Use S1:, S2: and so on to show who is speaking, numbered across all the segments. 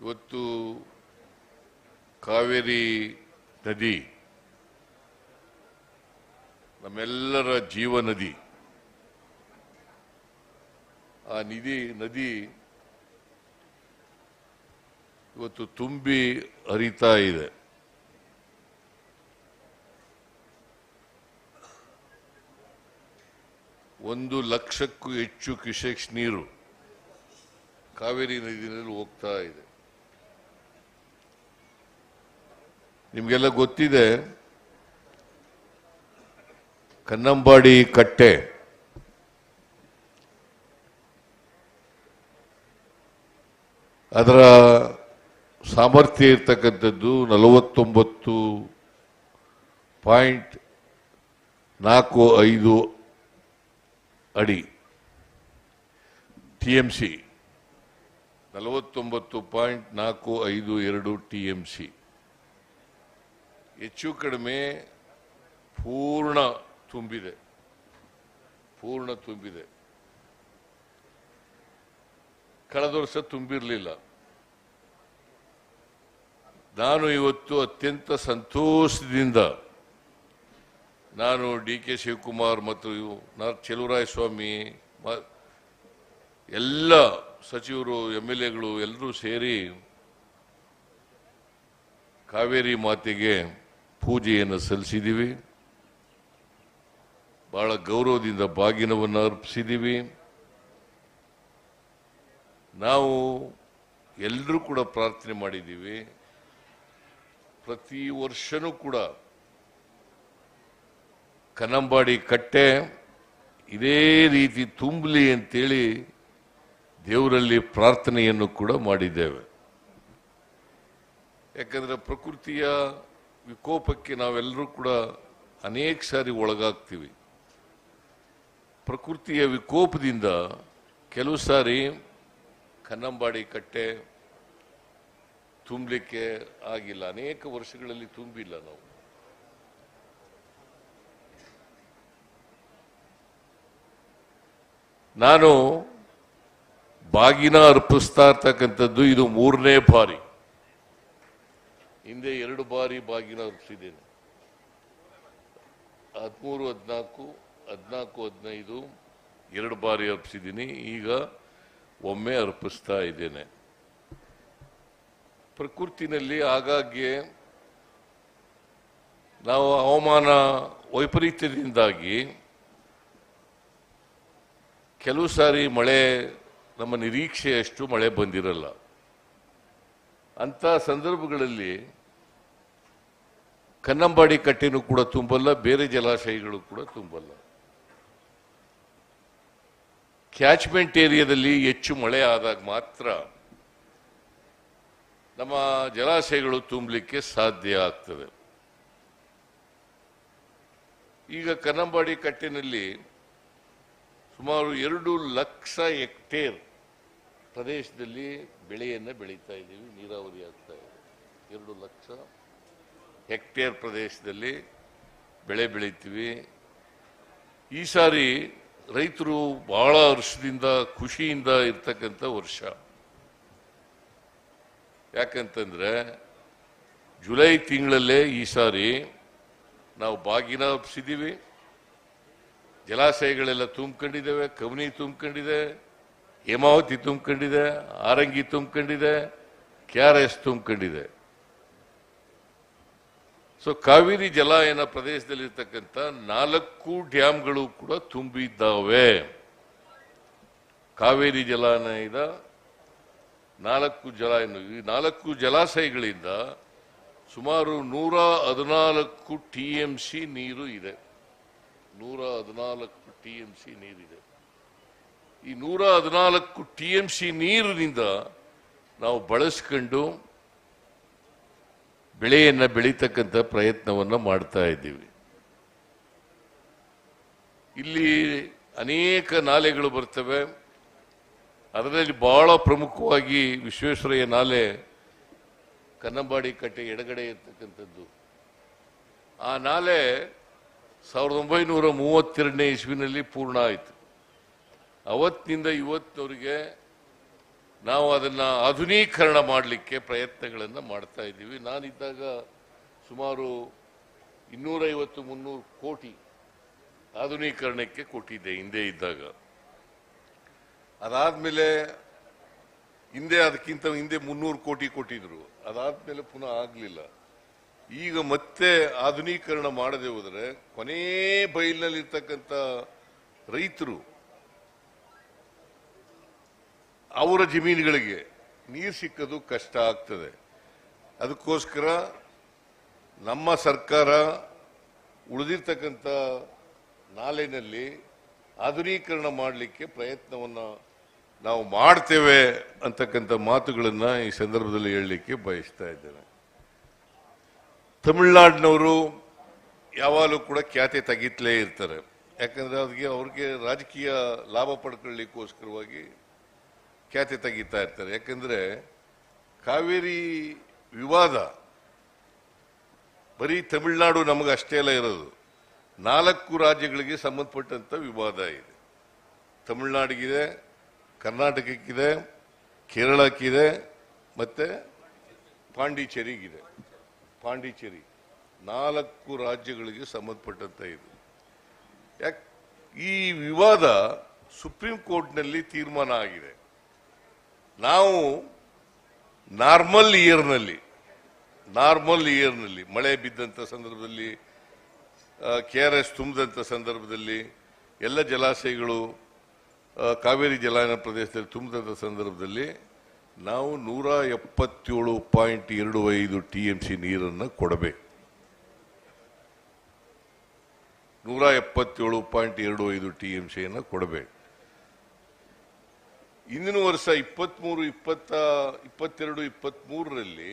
S1: ಇವತ್ತು ಕಾವೇರಿ ನದಿ, ನಮ್ಮೆಲ್ಲರ ಜೀವ ನದಿ, ಆ ನಿಧಿ, ನದಿ ಇವತ್ತು ತುಂಬಿ ಹರಿತಾ ಇದೆ. ಒಂದು ಲಕ್ಷಕ್ಕೂ ಹೆಚ್ಚು ಕ್ಯುಸೆಕ್ಸ್ ನೀರು ಕಾವೇರಿ ನದಿನಲ್ಲಿ ಹೋಗ್ತಾ ಇದೆ. ನಿಮಗೆಲ್ಲ ಗೊತ್ತಿದೆ, ಕನ್ನಂಬಾಡಿ ಕಟ್ಟೆ. ಅದರ ಸಾಮರ್ಥ್ಯ ಇರ್ತಕ್ಕಂಥದ್ದು ನಲವತ್ತೊಂಬತ್ತು ಪಾಯಿಂಟ್ ನಾಲ್ಕು ಐದು ಅಡಿ. T M C. ನಲವತ್ತೊಂಬತ್ತು ಪಾಯಿಂಟ್ ನಾಲ್ಕು ಐದು ಎರಡು ಟಿ ಎಂ ಸಿ. ಹೆಚ್ಚು ಕಡಿಮೆ ಪೂರ್ಣ ತುಂಬಿದೆ. ಪೂರ್ಣ ತುಂಬಿದೆ. ಕಳೆದ ವರ್ಷ ತುಂಬಿರಲಿಲ್ಲ. ನಾನು ಇವತ್ತು ಅತ್ಯಂತ ಸಂತೋಷದಿಂದ ನಾನು ಡಿ ಕೆ ಶಿವಕುಮಾರ್ ಮತ್ತು ಇವು ನ- ಚೆಲುವರಾಯ ಸ್ವಾಮಿ ಮ- ಎಲ್ಲ ಸಚಿವರು ಎಂ ಎಲ್ ಎಗಳು ಎಲ್ಲರೂ ಸೇರಿ ಕಾವೇರಿ ಮಾತೆಗೆ ಪೂಜೆಯನ್ನು ಸಲ್ಲಿಸಿದ್ದೀವಿ ಬಹಳ ಗೌರವದಿಂದ ಬಾಗಿನವನ್ನು ಅರ್ಪಿಸಿದ್ದೀವಿ ನಾವು ಎಲ್ಲರೂ ಕೂಡ ಪ್ರಾರ್ಥನೆ ಮಾಡಿದ್ದೀವಿ ಪ್ರತಿ ವರ್ಷನೂ ಕೂಡ ಕನ್ನಂಬಾಡಿ ಕಟ್ಟೆ ಇದೇ ರೀತಿ ತುಂಬಲಿ ಅಂತೇಳಿ ದೇವರಲ್ಲಿ ಪ್ರಾರ್ಥನೆಯನ್ನು ಕೂಡ ಮಾಡಿದ್ದೇವೆ. ಯಾಕಂದರೆ ಪ್ರಕೃತಿಯ ವಿಕೋಪಕ್ಕೆ ನಾವೆಲ್ಲರೂ ಕೂಡ ಅನೇಕ ಸಾರಿ ಒಳಗಾಗ್ತೀವಿ. ಪ್ರಕೃತಿಯ ವಿಕೋಪದಿಂದ ಕೆಲವು ಸಾರಿ ಕನ್ನಂಬಾಡಿ ಕಟ್ಟೆ ತುಂಬಲಿಕ್ಕೆ ಆಗಿಲ್ಲ. ಅನೇಕ ವರ್ಷಗಳಲ್ಲಿ ತುಂಬಿಲ್ಲ ನಾವು. ನಾನು ಬಾಗಿನ ಅರ್ಪಿಸ್ತಾ ಇರ್ತಕ್ಕಂಥದ್ದು ಇದು ಮೂರನೇ ಬಾರಿ. ಹಿಂದೆ ಎರಡು ಬಾರಿ ಬಾಗಿನ ಅರ್ಪಿಸಿದ್ದೇನೆ ಹದಿಮೂರು, ಹದಿನಾಲ್ಕು ಹದಿನಾಲ್ಕು, ಹದಿನೈದು ಎರಡು ಬಾರಿ ಅರ್ಪಿಸಿದ್ದೀನಿ ಈಗ ಒಮ್ಮೆ ಅರ್ಪಿಸ್ತಾ ಇದ್ದೇನೆ. ಪ್ರಕೃತಿನಲ್ಲಿ ಆಗಾಗ್ಗೆ ನಾವು ಹವಾಮಾನ ವೈಪರೀತ್ಯದಿಂದಾಗಿ ಕೆಲವು ಸಾರಿ ಮಳೆ, ನಮ್ಮ ನಿರೀಕ್ಷೆಯಷ್ಟು ಮಳೆ ಬಂದಿರಲ್ಲ. ಅಂತ ಸಂದರ್ಭಗಳಲ್ಲಿ ಕನ್ನಂಬಾಡಿ ಕಟ್ಟೆನೂ ಕೂಡ ತುಂಬಲ್ಲ, ಬೇರೆ ಜಲಾಶಯಗಳು ಕೂಡ ತುಂಬಲ್ಲ. ಕ್ಯಾಚ್ಮೆಂಟ್ ಏರಿಯಾದಲ್ಲಿ ಹೆಚ್ಚು ಮಳೆ ಆದಾಗ ಮಾತ್ರ ನಮ್ಮ ಜಲಾಶಯಗಳು ತುಂಬಲಿಕ್ಕೆ ಸಾಧ್ಯ ಆಗ್ತದೆ. ಈಗ ಕನ್ನಂಬಾಡಿ ಕಟ್ಟಿನಲ್ಲಿ ಸುಮಾರು ಎರಡು ಲಕ್ಷ ಹೆಕ್ಟೇರ್ ಪ್ರದೇಶದಲ್ಲಿ ಬೆಳೆಯನ್ನು ಬೆಳೀತಾ ಇದ್ದೀವಿ, ನೀರಾವರಿ ಆಗ್ತಾ ಇದೆ. ಎರಡು ಲಕ್ಷ ಹೆಕ್ಟೇರ್ ಪ್ರದೇಶದಲ್ಲಿ ಬೆಳೆ ಬೆಳಿತೀವಿ. ಈ ಸಾರಿ ರೈತರು ಬಹಳ ವರ್ಷದಿಂದ ಖುಷಿಯಿಂದ ಇರ್ತಕ್ಕಂಥ ವರ್ಷ. ಯಾಕಂತಂದರೆ ಜುಲೈ ತಿಂಗಳಲ್ಲೇ ಈ ಸಾರಿ ನಾವು ಬಾಗಿನ ಹಬ್ಸಿದ್ದೀವಿ ಜಲಾಶಯಗಳೆಲ್ಲ ತುಂಬಿಕೊಂಡಿದ್ದೇವೆ, ಕವನಿ ತುಂಬ್ಕೊಂಡಿದೆ, ಹೇಮಾವತಿ ತುಂಬ್ಕೊಂಡಿದೆ, ಆರಂಗಿ ತುಂಬ್ಕೊಂಡಿದೆ, ಕೆ ಆರ್ ಎಸ್ ತುಂಬಿಕೊಂಡಿದೆ. ಸೊ ಕಾವೇರಿ ಜಲಾಯನ ಪ್ರದೇಶದಲ್ಲಿರ್ತಕ್ಕಂಥ ನಾಲ್ಕು ಡ್ಯಾಮ್ಗಳು ಕೂಡ ತುಂಬಿದ್ದಾವೆ ಕಾವೇರಿ ಜಲಾನಯದ ನಾಲ್ಕು ಜಲಾಯನ ಈ ನಾಲ್ಕು ಜಲಾಶಯಗಳಿಂದ ಸುಮಾರು ನೂರ ಹದಿನಾಲ್ಕು ಟಿ ಎಂ ಸಿ ನೀರು ಇದೆ. ನೂರ ಹದಿನಾಲ್ಕು ಟಿ ಎಂ ಸಿ ನೀರಿದೆ. ಈ ನೂರ ಹದಿನಾಲ್ಕು ಟಿ ಎಂ ಸಿ ನೀರಿನಿಂದ ನಾವು ಬಳಸ್ಕೊಂಡು ಬೆಳೆಯನ್ನು ಬೆಳೀತಕ್ಕಂಥ ಪ್ರಯತ್ನವನ್ನು ಮಾಡ್ತಾ ಇದ್ದೀವಿ. ಇಲ್ಲಿ ಅನೇಕ ನಾಲೆಗಳು ಬರ್ತವೆ. ಅದರಲ್ಲಿ ಬಹಳ ಪ್ರಮುಖವಾಗಿ ವಿಶ್ವೇಶ್ವರಯ್ಯ ನಾಲೆ ಕನ್ನಂಬಾಡಿ ಕಟ್ಟೆ ಎಡಗಡೆ ಇರ್ತಕ್ಕಂಥದ್ದು. ಆ ನಾಲೆ ಸಾವಿರದ ಒಂಬೈನೂರ ಮೂವತ್ತೆರಡನೇ ಇಸ್ವಿನಲ್ಲಿ ಪೂರ್ಣ ಆಯಿತು. ಅವತ್ತಿನಿಂದ ಇವತ್ತಿನವರೆಗೆ ನಾವು ಅದನ್ನು ಆಧುನೀಕರಣ ಮಾಡಲಿಕ್ಕೆ ಪ್ರಯತ್ನಗಳನ್ನು ಮಾಡ್ತಾ ಇದ್ದೀವಿ. ನಾನಿದ್ದಾಗ ಸುಮಾರು ಇನ್ನೂರೈವತ್ತು ಮುನ್ನೂರು ಕೋಟಿ ಆಧುನೀಕರಣಕ್ಕೆ ಕೊಟ್ಟಿದ್ದೆ ಹಿಂದೆ ಇದ್ದಾಗ. ಅದಾದಮೇಲೆ ಹಿಂದೆ ಅದಕ್ಕಿಂತ ಹಿಂದೆ ಮುನ್ನೂರು ಕೋಟಿ ಕೊಟ್ಟಿದ್ರು. ಅದಾದಮೇಲೆ ಪುನಃ ಆಗಲಿಲ್ಲ. ಈಗ ಮತ್ತೆ ಆಧುನೀಕರಣ ಮಾಡದೆ ಹೋದರೆ ಕೊನೇ ಬೈಲಿನಲ್ಲಿರ್ತಕ್ಕಂಥ ರೈತರು ಅವರ ಜಮೀನುಗಳಿಗೆ ನೀರು ಸಿಕ್ಕದು ಕಷ್ಟ ಆಗ್ತದೆ. ಅದಕ್ಕೋಸ್ಕರ ನಮ್ಮ ಸರ್ಕಾರ ಉಳಿದಿರ್ತಕ್ಕಂಥ ನಾಲೆನಲ್ಲಿ ಆಧುನೀಕರಣ ಮಾಡಲಿಕ್ಕೆ ಪ್ರಯತ್ನವನ್ನು ನಾವು ಮಾಡ್ತೇವೆ ಅಂತಕ್ಕಂಥ ಮಾತುಗಳನ್ನು ಈ ಸಂದರ್ಭದಲ್ಲಿ ಹೇಳಲಿಕ್ಕೆ ಬಯಸ್ತಾ ಇದ್ದೇನೆ. ತಮಿಳ್ನಾಡಿನವರು ಯಾವಾಗಲೂ ಕೂಡ ಖ್ಯಾತೆ ತೆಗೀತಲೇ ಇರ್ತಾರೆ. ಯಾಕಂದರೆ ಅವ್ರಿಗೆ ಅವ್ರಿಗೆ ರಾಜಕೀಯ ಲಾಭ ಪಡ್ಕೊಳ್ಳಿಕ್ಕೋಸ್ಕರವಾಗಿ ಖ್ಯಾತೆ ತೆಗಿತಾ ಇರ್ತಾರೆ. ಯಾಕಂದ್ರೆ ಕಾವೇರಿ ವಿವಾದ ಬರೀ ತಮಿಳುನಾಡು ನಮಗೆ ಅಷ್ಟೇ ಅಲ್ಲ ಇರೋದು. ನಾಲ್ಕು ರಾಜ್ಯಗಳಿಗೆ ಸಂಬಂಧಪಟ್ಟಂತ ವಿವಾದ ಇದೆ. ತಮಿಳುನಾಡಿಗಿದೆ, ಕರ್ನಾಟಕಕ್ಕಿದೆ, ಕೇರಳಕ್ಕಿದೆ, ಮತ್ತೆ ಪಾಂಡಿಚೇರಿಗಿದೆ. ಪಾಂಡಿಚೇರಿ ನಾಲ್ಕು ರಾಜ್ಯಗಳಿಗೆ ಸಂಬಂಧಪಟ್ಟಂತ ಇದು. ಯಾಕೆ ಈ ವಿವಾದ ಸುಪ್ರೀಂ ಕೋರ್ಟ್ನಲ್ಲಿ ತೀರ್ಮಾನ ಆಗಿದೆ. ನಾವು ನಾರ್ಮಲ್ ಇಯರ್ನಲ್ಲಿ ನಾರ್ಮಲ್ ಇಯರ್ನಲ್ಲಿ, ಮಳೆ ಬಿದ್ದಂಥ ಸಂದರ್ಭದಲ್ಲಿ ಕೆ ಆರ್ ಎಸ್ ತುಂಬಿದಂಥ ಸಂದರ್ಭದಲ್ಲಿ, ಎಲ್ಲ ಜಲಾಶಯಗಳು ಕಾವೇರಿ ಜಲಾಯನ ಪ್ರದೇಶದಲ್ಲಿ ತುಂಬಿದಂಥ ಸಂದರ್ಭದಲ್ಲಿ ನಾವು ನೂರ ಎಪ್ಪತ್ತೇಳು ಪಾಯಿಂಟ್ ಎರಡು ಐದು ಟಿ ಎಂ ಸಿ ನೀರನ್ನು ಕೊಡಬೇಕು. ನೂರ ಎಪ್ಪತ್ತೇಳು ಪಾಯಿಂಟ್ ಎರಡು ಐದು ಟಿ ಎಂ ಸಿಯನ್ನು ಕೊಡಬೇಕು. ಇಂದಿನ ವರ್ಷ ಇಪ್ಪತ್ಮೂರು, ಇಪ್ಪತ್ತ, ಇಪ್ಪತ್ತೆರಡು, ಇಪ್ಪತ್ಮೂರರಲ್ಲಿ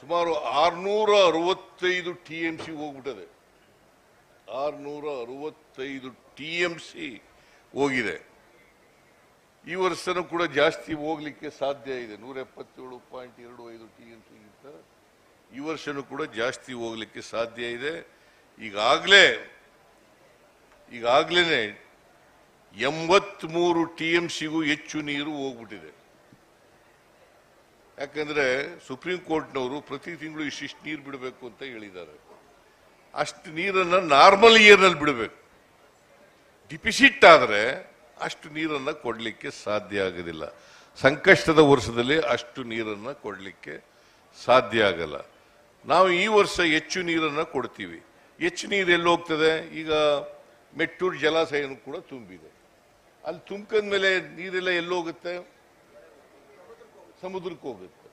S1: ಸುಮಾರು ಆರುನೂರ ಅರವತ್ತೈದು ಟಿ ಎಂ ಸಿ ಹೋಗ್ಬಿಟ್ಟದೆ. ಆರುನೂರ ಅರವತ್ತೈದು ಟಿ ಎಂ ಸಿ ಹೋಗಿದೆ. ಈ ವರ್ಷನೂ ಕೂಡ ಜಾಸ್ತಿ ಹೋಗ್ಲಿಕ್ಕೆ ಸಾಧ್ಯ ಇದೆ. ನೂರ ಎಪ್ಪತ್ತೇಳು ಪಾಯಿಂಟ್ ಎರಡು ಐದು ಟಿ ಎಂ ಸಿಗಿಂತ ಈ ವರ್ಷನೂ ಕೂಡ ಜಾಸ್ತಿ ಹೋಗ್ಲಿಕ್ಕೆ ಸಾಧ್ಯ ಇದೆ. ಈಗಾಗಲೇ ಈಗಾಗಲೇ ಎಂಬತ್ಮೂರು ಟಿ ಎಂ ಸಿಗೂ ಹೆಚ್ಚು ನೀರು ಹೋಗ್ಬಿಟ್ಟಿದೆ. ಯಾಕಂದ್ರೆ ಸುಪ್ರೀಂ ಕೋರ್ಟ್ನವರು ಪ್ರತಿ ತಿಂಗಳು ಇಷ್ಟಿಷ್ಟು ನೀರು ಬಿಡಬೇಕು ಅಂತ ಹೇಳಿದ್ದಾರೆ. ಅಷ್ಟು ನೀರನ್ನು ನಾರ್ಮಲ್ ಇಯರ್ನಲ್ಲಿ ಬಿಡಬೇಕು. ಡಿಪಿಸಿಟ್ ಆದರೆ ಅಷ್ಟು ನೀರನ್ನು ಕೊಡಲಿಕ್ಕೆ ಸಾಧ್ಯ ಆಗೋದಿಲ್ಲ. ಸಂಕಷ್ಟದ ವರ್ಷದಲ್ಲಿ ಅಷ್ಟು ನೀರನ್ನು ಕೊಡಲಿಕ್ಕೆ ಸಾಧ್ಯ ಆಗಲ್ಲ. ನಾವು ಈ ವರ್ಷ ಹೆಚ್ಚು ನೀರನ್ನು ಕೊಡ್ತೀವಿ. ಹೆಚ್ಚು ನೀರು ಎಲ್ಲಿ ಹೋಗ್ತದೆ? ಈಗ ಮೆಟ್ಟೂರು ಜಲಾಶಯನೂ ಕೂಡ ತುಂಬಿದೆ. ಅಲ್ಲಿ ತುಮಕದ ಮೇಲೆ ನೀರೆಲ್ಲ ಎಲ್ಲೋಗುತ್ತೆ? ಸಮುದ್ರಕ್ಕೆ ಹೋಗುತ್ತೆ.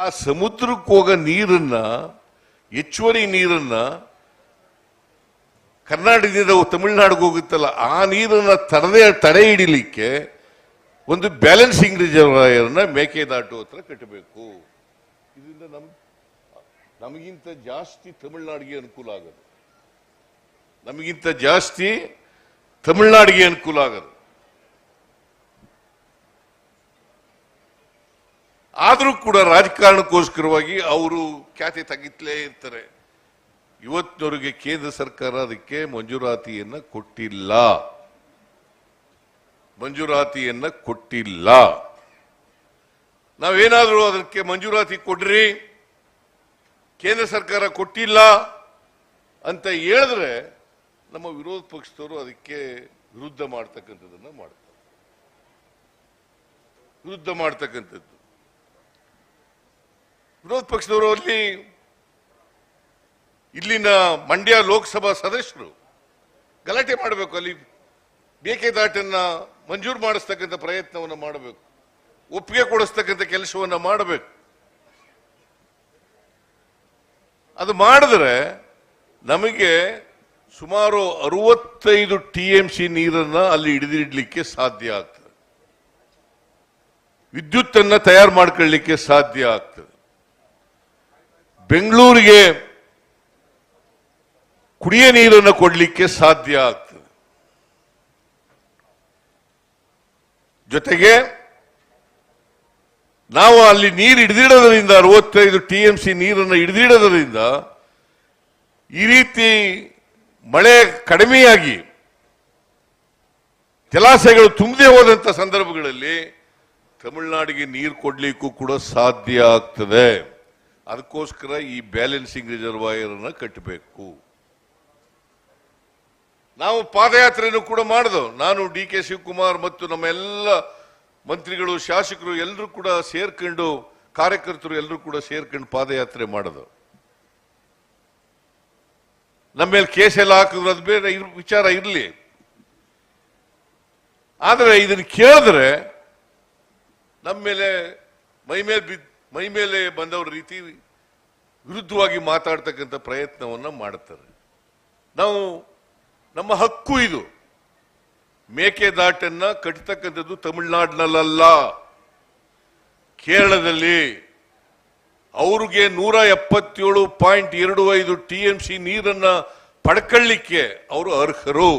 S1: ಆ ಸಮುದ್ರಕ್ಕೆ ಹೋಗೋ ನೀರನ್ನ, ಹೆಚ್ಚುವರಿ ನೀರನ್ನ ಕರ್ನಾಟಕದಿಂದ ತಮಿಳುನಾಡಿಗೆ ಹೋಗುತ್ತಲ್ಲ, ಆ ನೀರನ್ನ ತಡೆದೇ ತಡೆ ಹಿಡಿಲಿಕ್ಕೆ ಒಂದು ಬ್ಯಾಲೆನ್ಸಿಂಗ್ ರಿಸರ್ವಾಯರ್ನ ಮೇಕೆದಾಟು ಹತ್ರ ಕಟ್ಟಬೇಕು. ಇದರಿಂದ ನಮ್, ನಮಗಿಂತ ಜಾಸ್ತಿ ತಮಿಳ್ನಾಡಿಗೆ ಅನುಕೂಲ ಆಗುತ್ತೆ ನಮಗಿಂತ ಜಾಸ್ತಿ ತಮಿಳುನಾಡಿಗೆ ಅನುಕೂಲ ಆಗೋದು. ಆದರೂ ಕೂಡ ರಾಜಕಾರಣಕ್ಕೋಸ್ಕರವಾಗಿ ಅವರು ಖ್ಯಾತಿ ತೆಗಿತ್ಲೇ ಇರ್ತಾರೆ. ಇವತ್ತಿನವರಿಗೆ ಕೇಂದ್ರ ಸರ್ಕಾರ ಅದಕ್ಕೆ ಮಂಜೂರಾತಿಯನ್ನು ಕೊಟ್ಟಿಲ್ಲ. ಮಂಜೂರಾತಿಯನ್ನು ಕೊಟ್ಟಿಲ್ಲ. ನಾವೇನಾದರೂ ಅದಕ್ಕೆ ಮಂಜೂರಾತಿ ಕೊಡ್ರಿ? ಕೇಂದ್ರ ಸರ್ಕಾರ ಕೊಟ್ಟಿಲ್ಲ ಅಂತ ಹೇಳಿದ್ರೆ ನಮ್ಮ ವಿರೋಧ ಪಕ್ಷದವರು ಅದಕ್ಕೆ ವಿರುದ್ಧ ಮಾಡ್ತಕ್ಕಂಥದ್ದನ್ನ ಮಾಡ್ತಾರೆ. ವಿರುದ್ಧ ಮಾಡ್ತಕ್ಕಂಥದ್ದು. ವಿರೋಧ ಪಕ್ಷದವರು ಅಲ್ಲಿ ಇಲ್ಲಿನ ಮಂಡ್ಯ ಲೋಕಸಭಾ ಸದಸ್ಯರು ಗಲಾಟೆ ಮಾಡಬೇಕು, ಅಲ್ಲಿ ಮೇಕೆದಾಟನ್ನ ಮಂಜೂರು ಮಾಡಿಸ್ತಕ್ಕಂಥ ಪ್ರಯತ್ನವನ್ನು ಮಾಡಬೇಕು, ಒಪ್ಪಿಗೆ ಕೊಡಿಸ್ತಕ್ಕಂಥ ಕೆಲಸವನ್ನ ಮಾಡಬೇಕು. ಅದು ಮಾಡಿದ್ರೆ ನಮಗೆ ಸುಮಾರು ಅರವತ್ತೈದು ಟಿ ಎಂ ಸಿ ನೀರನ್ನ ಅಲ್ಲಿ ಹಿಡಿದಿಡ್ಲಿಕ್ಕೆ ಸಾಧ್ಯ ಆಗ್ತದೆ. ವಿದ್ಯುತ್ತನ್ನ ತಯಾರು ಮಾಡ್ಕೊಳ್ಳಿಕ್ಕೆ ಸಾಧ್ಯ ಆಗ್ತದೆ. ಬೆಂಗಳೂರಿಗೆ ಕುಡಿಯ ನೀರನ್ನು ಕೊಡಲಿಕ್ಕೆ ಸಾಧ್ಯ ಆಗ್ತದೆ. ಜೊತೆಗೆ ನಾವು ಅಲ್ಲಿ ನೀರು ಹಿಡಿದಿಡೋದ್ರಿಂದ, ಅರವತ್ತೈದು ಟಿ ಎಂ ಸಿ ನೀರನ್ನು ಹಿಡಿದಿಡೋದ್ರಿಂದ ಈ ರೀತಿ ಮಳೆ ಕಡಿಮೆಯಾಗಿ ಜಲಾಶಯಗಳು ತುಂಬದೇ ಹೋದಂತ ಸಂದರ್ಭಗಳಲ್ಲಿ ತಮಿಳುನಾಡಿಗೆ ನೀರು ಕೊಡ್ಲಿಕ್ಕೂ ಕೂಡ ಸಾಧ್ಯ ಆಗ್ತದೆ. ಅದಕ್ಕೋಸ್ಕರ ಈ ಬ್ಯಾಲೆನ್ಸಿಂಗ್ ರಿಸರ್ವಾಯರ್ ಅನ್ನ ಕಟ್ಟಬೇಕು ನಾವು ಪಾದಯಾತ್ರೆಯನ್ನು ಕೂಡ ಮಾಡಿದೋ, ನಾನು ಡಿ ಕೆ ಶಿವಕುಮಾರ್ ಮತ್ತು ನಮ್ಮೆಲ್ಲ ಮಂತ್ರಿಗಳು, ಶಾಸಕರು ಎಲ್ಲರೂ ಕೂಡ ಸೇರ್ಕೊಂಡು, ಕಾರ್ಯಕರ್ತರು ಎಲ್ಲರೂ ಕೂಡ ಸೇರ್ಕೊಂಡು ಪಾದಯಾತ್ರೆ ಮಾಡೋದು. ನಮ್ಮ ಮೇಲೆ ಕೇಸ್ ಎಲ್ಲ ಹಾಕಿದ್ರು, ಅದು ಬೇರೆ ವಿಚಾರ ಇರಲಿ. ಆದರೆ ಇದನ್ನು ಕೇಳಿದ್ರೆ ನಮ್ಮ ಮೇಲೆ ಮೈ ಮೇಲೆ ಬಿದ್ದ ಮೈ ಮೇಲೆ ಬಂದವ್ರ ರೀತಿ ವಿರುದ್ಧವಾಗಿ ಮಾತಾಡ್ತಕ್ಕಂಥ ಪ್ರಯತ್ನವನ್ನು ಮಾಡುತ್ತಾರೆ ನಾವು ನಮ್ಮ ಹಕ್ಕು ಇದು. ಮೇಕೆದಾಟನ್ನ ಕಟ್ಟತಕ್ಕಂಥದ್ದು ತಮಿಳುನಾಡಿನಲ್ಲ ಕೇರಳದಲ್ಲಿ ಅವ್ರಿಗೆ ನೂರ ಎಪ್ಪತ್ತೇಳು ಪಾಯಿಂಟ್ ಎರಡು ಐದು ಟಿ ಎಂ ಸಿ ನೀರನ್ನು ಪಡ್ಕೊಳ್ಳಿಕ್ಕೆ ಅವರು ಅರ್ಹರು.